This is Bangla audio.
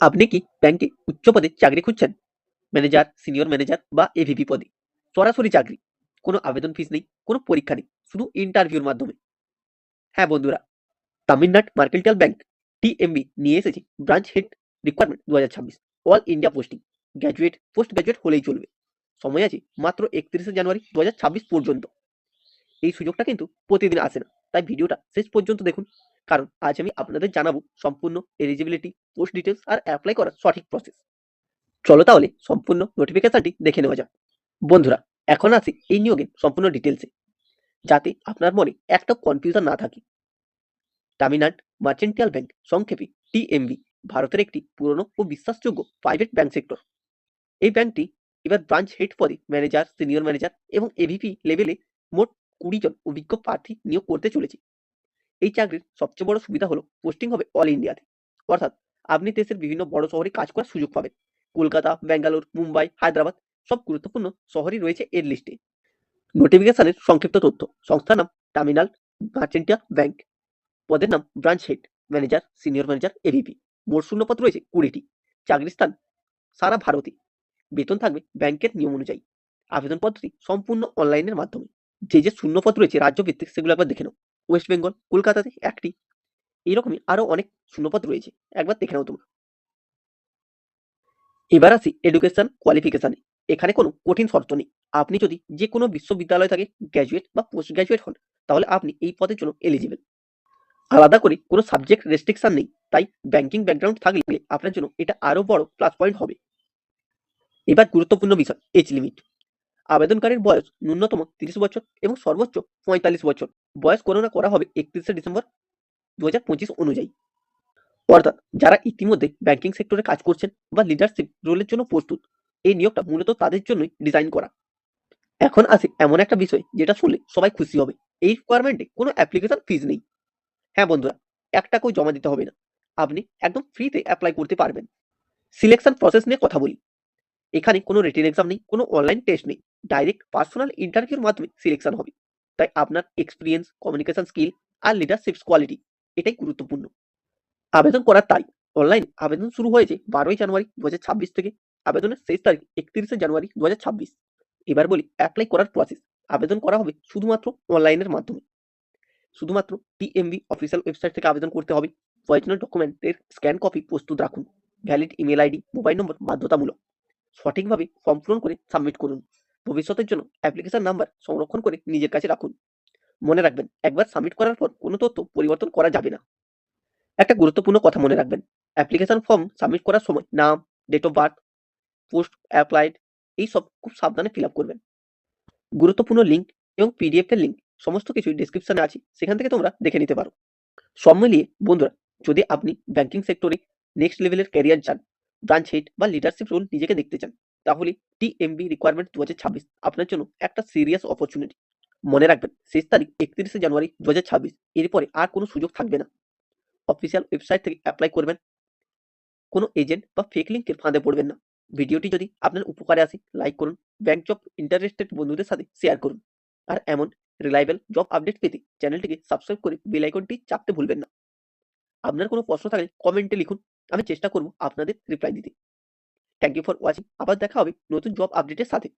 আপনি কি ব্যাংকে উচ্চ পদে চাকরি খুঁজছেন? ম্যানেজার, সিনিয়র ম্যানেজার বা এভিপি পদে। সরাসরি চাকরি। কোনো আবেদন ফিস নেই, কোনো পরীক্ষা নেই, শুধু ইন্টারভিউর মাধ্যমে। হ্যাঁ বন্ধুরা, তামিলনাড় মার্কেন্টাল ব্যাংক টিএমবি নিয়ে এসেছে branch head requirement to all India posting. Graduate post graduate হলেই চলবে। সময় আছে মাত্র একত্রিশে জানুয়ারি দু পর্যন্ত। এই সুযোগটা কিন্তু প্রতিদিন আসে না। তাই ভিডিওটা শেষ পর্যন্ত দেখুন। কারণ আজ আমি আপনাদের জানাব সম্পূর্ণ এলিজিবিলিটি পোস্ট ডিটেলস আর অ্যাপ্লাই করার সঠিক প্রসেস চলো তাহলে সম্পূর্ণ নোটিফিকেশনটি দেখে নেওয়া যাক। বন্ধুরা, এখন আসি এই নিয়োগের সম্পূর্ণ ডিটেলসে যাতে আপনার মনে একটা কনফিউশন না থাকে। তামিলনাড় মার্চেন্টিয়াল ব্যাংক সংক্ষেপে টিএমবি ভারতের একটি পুরনো ও বিশ্বাসযোগ্য প্রাইভেট ব্যাংক সেক্টর এই ব্যাংকটি এবার ব্রাঞ্চ হেড পদে ম্যানেজার সিনিয়র ম্যানেজার এবং এভিপি লেভেলে মোট কুড়ি জন অভিজ্ঞ প্রার্থী নিয়োগ করতে চলেছে। এই চাকরির সবচেয়ে বড় সুবিধা হলো পোস্টিং হবে অল ইন্ডিয়াতে অর্থাৎ আপনি দেশের বিভিন্ন বড় শহরে কাজ করার সুযোগ পাবেন। কলকাতা, ব্যাঙ্গালোর, মুম্বাই, হায়দ্রাবাদ সব গুরুত্বপূর্ণ শহরই রয়েছে এর লিস্টে নোটিফিকেশনের সংক্ষিপ্ত তথ্য। সংস্থার নাম টার্মিনাল মার্চেন্টিয়া ব্যাংক পদের নাম branch head manager senior manager AVP মোট শূন্যপদ রয়েছে কুড়িটি। চাকরির স্থান সারা ভারতে। বেতন থাকবে ব্যাংকের নিয়ম অনুযায়ী। আবেদন পদ্ধতি সম্পূর্ণ অনলাইনের মাধ্যমে। যে যে শূন্যপদ রয়েছে রাজ্য ভিত্তিক সেগুলো একবার দেখে নাও। ওয়েস্ট বেঙ্গল কলকাতাতে একটি। এইরকমই আরও অনেক শূন্যপদ রয়েছে। একবার দেখে নাও তোমরা। এবার আসি এডুকেশন কোয়ালিফিকেশনে এখানে কোনো কঠিন শর্ত নেই। আপনি যদি যে কোনো বিশ্ববিদ্যালয় থেকে গ্র্যাজুয়েট বা পোস্ট গ্র্যাজুয়েট হন, তাহলে আপনি এই পদের জন্য এলিজিবল আলাদা করে কোনো সাবজেক্ট রেস্ট্রিকশন নেই। তাই ব্যাংকিং ব্যাকগ্রাউন্ড থাকলে আপনার জন্য এটা আরও বড় প্লাস পয়েন্ট হবে। এবার গুরুত্বপূর্ণ বিষয় এজ লিমিট আবেদনকারীর বয়স ন্যূনতম তিরিশ বছর এবং সর্বোচ্চ পঁয়তাল্লিশ বছর। বয়স গণনা করা হবে একত্রিশে ডিসেম্বর দু হাজার পঁচিশ অনুযায়ী। অর্থাৎ যারা ইতিমধ্যে ব্যাংকিং সেক্টরে কাজ করছেন বা লিডারশিপ রোলের জন্য প্রস্তুত, এই নিয়োগটা মূলত তাদের জন্যই ডিজাইন করা। এখন আসে এমন একটা বিষয় যেটা শুনলে সবাই খুশি হবে। এই রিকোয়ারমেন্টে কোনো অ্যাপ্লিকেশন ফিজ নেই। হ্যাঁ বন্ধুরা এক টাকাও জমা দিতে হবে না। আপনি একদম ফ্রিতে অ্যাপ্লাই করতে পারবেন। সিলেকশন প্রসেস নিয়ে কথা বলি। এখানে কোনো রিটেন এক্সাম নেই, কোনো অনলাইন টেস্ট নেই। ডাইরেক্ট পার্সোনাল ইন্টারভিউর মাধ্যমে সিলেকশন হবে। তাই আপনার এক্সপিরিয়েন্স কমিউনিকেশন স্কিল আর লিডারশিপ কোয়ালিটি এটাই গুরুত্বপূর্ণ। আবেদন করার তারিখ। অনলাইন আবেদন শুরু হয়েছে বারোই জানুয়ারি দু হাজার ছাব্বিশ থেকে। আবেদনের শেষ তারিখ একত্রিশে জানুয়ারি দু হাজার ছাব্বিশ। এবার বলি অ্যাপ্লাই করার প্রসেস আবেদন করা হবে শুধুমাত্র অনলাইনের মাধ্যমে। শুধুমাত্র টিএমবি অফিসিয়াল ওয়েবসাইট থেকে আবেদন করতে হবে। প্রয়োজনীয় ডকুমেন্টের স্ক্যান কপি প্রস্তুত রাখুন। Valid email ID mobile number বাধ্যতামূলক। সঠিকভাবে ফর্ম পূরণ করে সাবমিট করুন। ভবিষ্যতের জন্য অ্যাপ্লিকেশন নাম্বার সংরক্ষণ করে নিজের কাছে রাখুন। মনে রাখবেন, একবার সাবমিট করার পর কোনো তথ্য পরিবর্তন করা যাবে না। একটা গুরুত্বপূর্ণ কথা মনে রাখবেন অ্যাপ্লিকেশন ফর্ম সাবমিট করার সময় নাম date of birth post applied এই সব খুব সাবধানে ফিল আপ করবেন। গুরুত্বপূর্ণ লিঙ্ক এবং পিডিএফ এর লিঙ্ক সমস্ত কিছু ডিসক্রিপশনে আছে, সেখান থেকে তোমরা দেখে নিতে পারো। সব মিলিয়ে বন্ধুরা, যদি আপনি ব্যাংকিং সেক্টরে নেক্সট লেভেলের ক্যারিয়ার চান ব্রাঞ্চ হেড বা লিডারশিপ রোল নিজেকে দেখতে চান তাহলে টিএমবি রিকোয়ারমেন্ট দু হাজার ছাব্বিশ। আপনার জন্য একটা সিরিয়াস অপরচুনিটি মনে রাখবেন, শেষ তারিখ একত্রিশে জানুয়ারি দু হাজার ছাব্বিশ। এরপরে আর কোনো সুযোগ থাকবে না। অফিসিয়াল ওয়েবসাইট থেকে অ্যাপ্লাই করবেন। কোনো এজেন্ট বা ফেক লিঙ্কের ফাঁদে পড়বেন না। ভিডিওটি যদি আপনার উপকারে আসে লাইক করুন। ব্যাংক জব ইন্টারেস্টেড বন্ধুদের সাথে শেয়ার করুন। আর এমন রিলায়েবল জব আপডেট পেতে চ্যানেলটিকে সাবস্ক্রাইব করে বেল আইকনটি চাপতে ভুলবেন না। আপনার কোনো প্রশ্ন থাকলে কমেন্টে লিখুন। আমি চেষ্টা করব আপনাদের রিপ্লাই দিতে। থ্যাংক ইউ ফর ওয়াচিং আবার দেখা হবে নতুন জব আপডেটের সাথে।